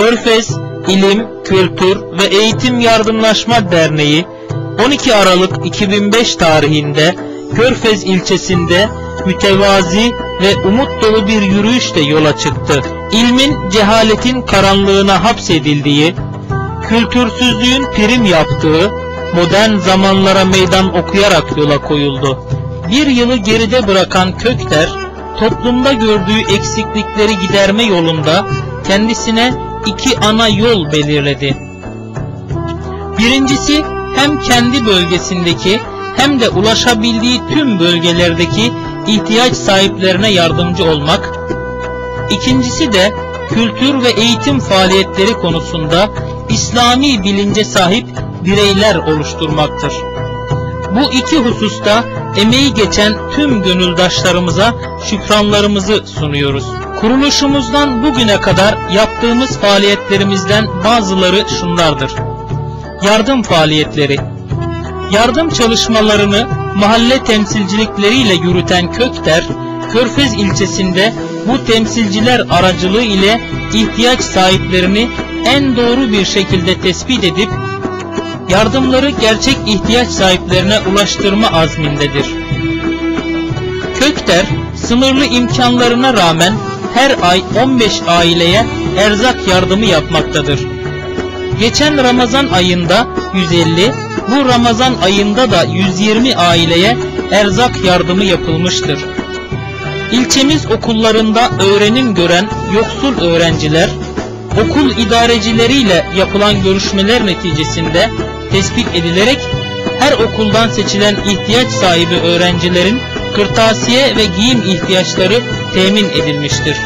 Körfez İlim, Kültür ve Eğitim Yardımlaşma Derneği 12 Aralık 2005 tarihinde Körfez ilçesinde mütevazi ve umut dolu bir yürüyüşle yola çıktı. İlmin cehaletin karanlığına hapsedildiği, kültürsüzlüğün prim yaptığı, modern zamanlara meydan okuyarak yola koyuldu. Bir yılı geride bırakan Kökter, toplumda gördüğü eksiklikleri giderme yolunda kendisine iki ana yol belirledi. Birincisi hem kendi bölgesindeki hem de ulaşabildiği tüm bölgelerdeki ihtiyaç sahiplerine yardımcı olmak. İkincisi de kültür ve eğitim faaliyetleri konusunda İslami bilince sahip bireyler oluşturmaktır. Bu iki hususta emeği geçen tüm gönüldaşlarımıza şükranlarımızı sunuyoruz. Kuruluşumuzdan bugüne kadar yaptığımız faaliyetlerimizden bazıları şunlardır. Yardım faaliyetleri Yardım çalışmalarını mahalle temsilcilikleriyle yürüten Kökter, Körfez ilçesinde bu temsilciler aracılığı ile ihtiyaç sahiplerini en doğru bir şekilde tespit edip yardımları gerçek ihtiyaç sahiplerine ulaştırma azmindedir. Kökter, sınırlı imkanlarına rağmen her ay 15 aileye erzak yardımı yapmaktadır. Geçen Ramazan ayında 150, bu Ramazan ayında da 120 aileye erzak yardımı yapılmıştır. İlçemiz okullarında öğrenim gören yoksul öğrenciler, okul idarecileriyle yapılan görüşmeler neticesinde tespit edilerek her okuldan seçilen ihtiyaç sahibi öğrencilerin kırtasiye ve giyim ihtiyaçları temin edilmiştir.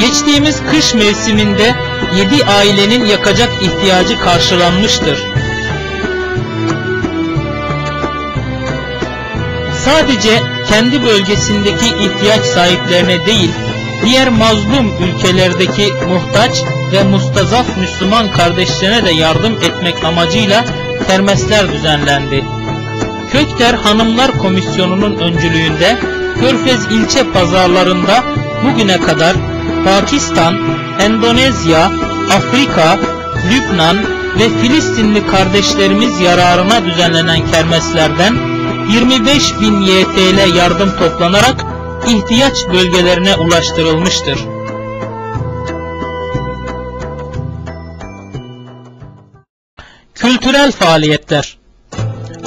Geçtiğimiz kış mevsiminde 7 ailenin yakacak ihtiyacı karşılanmıştır. Sadece kendi bölgesindeki ihtiyaç sahiplerine değil, diğer mazlum ülkelerdeki muhtaç ve mustazaf Müslüman kardeşlerine de yardım etmek amacıyla kermesler düzenlendi. Kökter Hanımlar Komisyonu'nun öncülüğünde Körfez ilçe pazarlarında bugüne kadar Pakistan, Endonezya, Afrika, Lübnan ve Filistinli kardeşlerimiz yararına düzenlenen kermeslerden 25 bin YTL yardım toplanarak ihtiyaç bölgelerine ulaştırılmıştır. Kültürel faaliyetler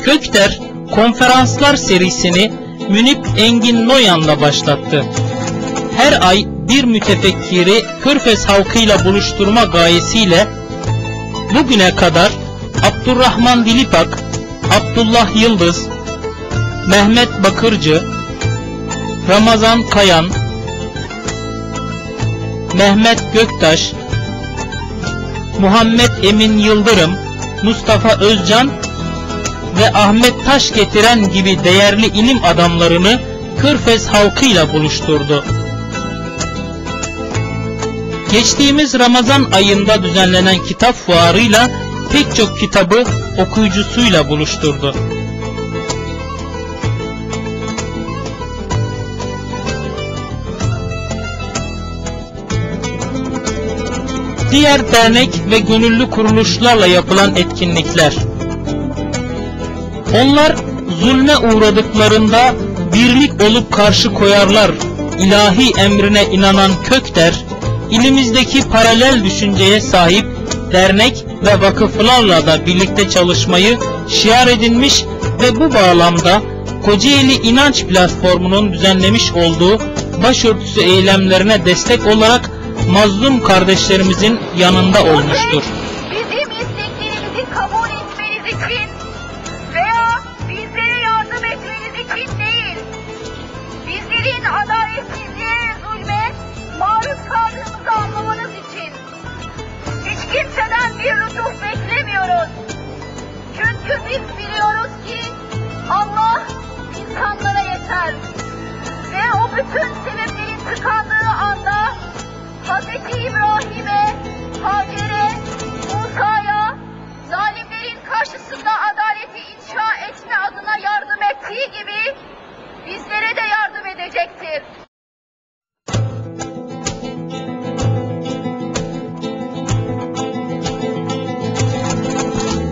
Kökter konferanslar serisini Münip Engin Noyan'la başlattı. Her ay bir mütefekkiri Körfez halkıyla buluşturma gayesiyle bugüne kadar Abdurrahman Dilipak, Abdullah Yıldız, Mehmet Bakırcı, Ramazan Kayan, Mehmet Göktaş, Muhammed Emin Yıldırım, Mustafa Özcan ve Ahmet Taş getiren gibi değerli ilim adamlarını Kırfez halkıyla buluşturdu. Geçtiğimiz Ramazan ayında düzenlenen kitap fuarıyla pek çok kitabı okuyucusuyla buluşturdu. Diğer dernek ve gönüllü kuruluşlarla yapılan etkinlikler. Onlar zulme uğradıklarında birlik olup karşı koyarlar ilahi emrine inanan Kökter, ilimizdeki paralel düşünceye sahip dernek ve vakıflarla da birlikte çalışmayı şiar edinmiş ve bu bağlamda Kocaeli İnanç Platformu'nun düzenlemiş olduğu başörtüsü eylemlerine destek olarak mazlum kardeşlerimizin yanında olmuştur.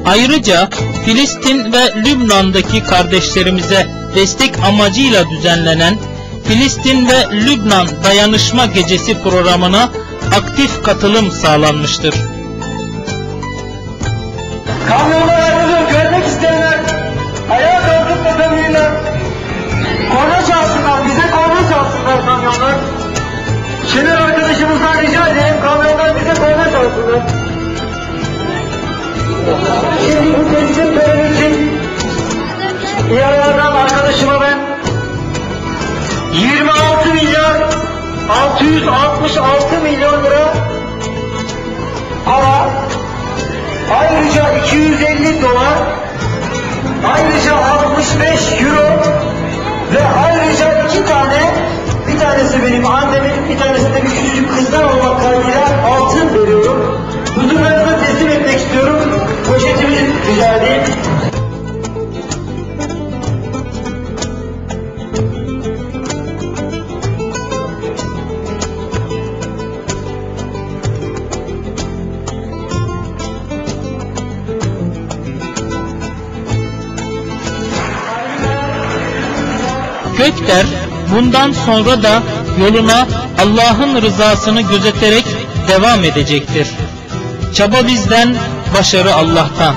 Ayrıca Filistin ve Lübnan'daki kardeşlerimize destek amacıyla düzenlenen Filistin ve Lübnan Dayanışma Gecesi programına aktif katılım sağlanmıştır. Kamyonlar Şimdi bu teslim töreni için iyi ayardan arkadaşıma ben 26 milyar 666 milyon lira para Ayrıca 250 dolar, ayrıca 65 euro ve ayrıca iki tane, bir tanesi benim annemin, bir tanesi de bir küçücük kızdan olmak kaydıyla Gökler bundan sonra da yoluna Allah'ın rızasını gözeterek devam edecektir. Çaba bizden, başarı Allah'tan.